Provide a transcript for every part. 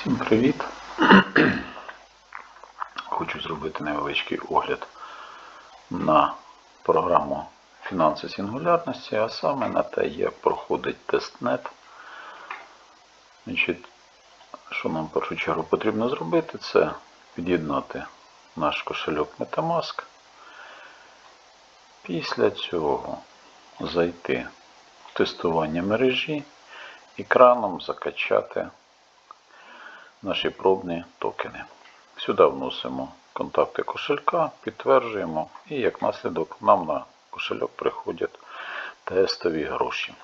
Всім привіт! Хочу зробити невеличкий огляд на програму фінанси сингулярності, а саме на те, як проходить тестнет. Значить, що нам в першу чергу потрібно зробити, це під'єднати наш кошельок Metamask. Після цього зайти в тестування мережі, екраном закачати наші пробні токени. Сюди вносимо контакти кошелька, підтверджуємо і як наслідок нам на кошельок приходять тестові гроші.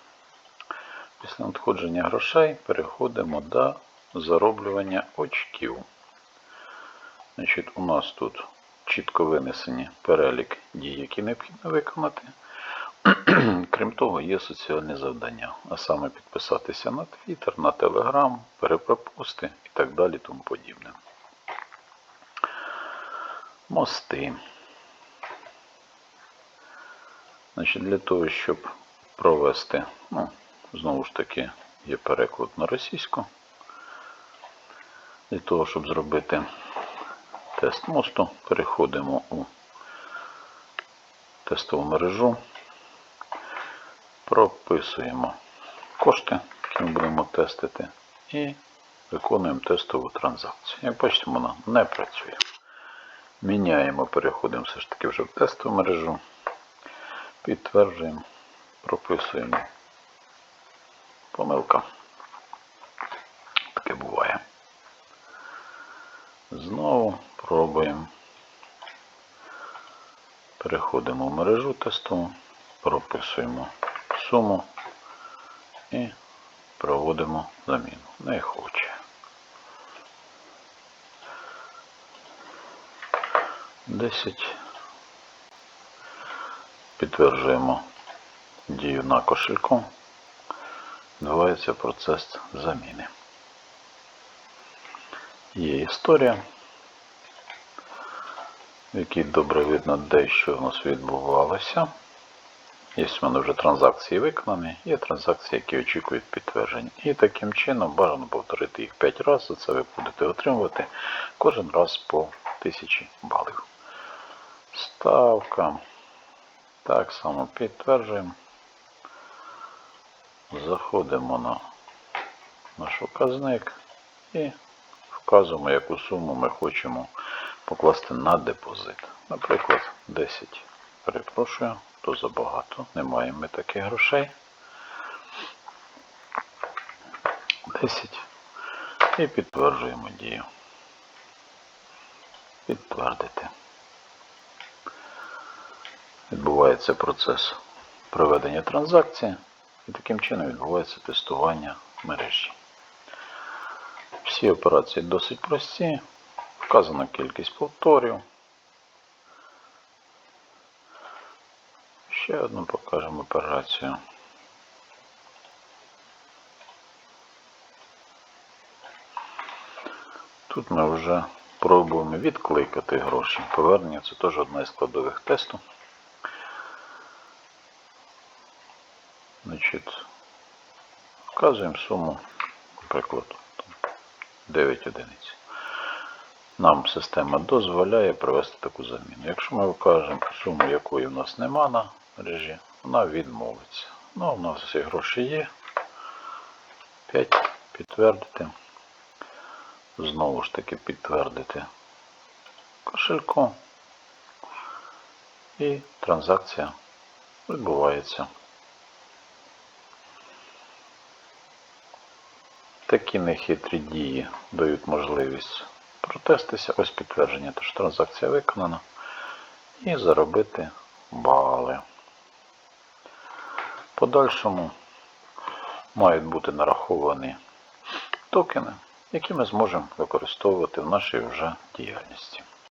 Після надходження грошей переходимо до зароблювання очків. Значить, У нас тут чітко винесені перелік дій, які необхідно виконати. Крім того, є соціальні завдання, а саме підписатися на Twitter, на Telegram, перепропусти і так далі тому подібне. Мости. Значить, Для того, щоб провести, ну, знову ж таки, є переклад на російську. Для того, щоб зробити тест мосту, переходимо у тестову мережу прописуємо кошти, які ми будемо тестити, і виконуємо тестову транзакцію. Як бачите, вона не працює. Міняємо, переходимо все ж таки вже в тестову мережу, підтверджуємо, прописуємо помилка. Таке буває. Знову пробуємо. Переходимо в мережу тестову, прописуємо суму і проводимо заміну. Не хоче. Десять. Підтверджуємо дію на кошельку. Відбувається процес заміни. Є історія, в якій добре видно, де що у нас відбувалося. Є в мене вже транзакції виконані, є транзакції, які очікують підтвердження. І таким чином бажано повторити їх 5 разів. Це ви будете отримувати кожен раз по 1000 балів. Ставка. Так само підтверджуємо. Заходимо на наш указник і вказуємо, яку суму ми хочемо покласти на депозит. Наприклад, 10. Перепрошую то забагато. Не маємо ми таких грошей. 10. І підтверджуємо дію. Підтвердити. Відбувається процес проведення транзакції і таким чином відбувається тестування мережі. Всі операції досить прості. Вказана кількість повторів. Ще одну покажемо операцію. Тут ми вже пробуємо відкликати гроші. Повернення це теж одна із складових тесту. Значить, вказуємо суму, наприклад, 9 одиниць. Нам система дозволяє провести таку заміну. Якщо ми вкажемо суму, якої в нас нема на мережі, вона відмовиться. Ну, у нас всі гроші є. 5 підтвердити. Знову ж таки підтвердити кошельку. І транзакція відбувається. Такі нехитрі дії дають можливість протестися, ось підтвердження, що транзакція виконана, і заробити бали. Подальшому мають бути нараховані токени, які ми зможемо використовувати в нашій вже діяльності.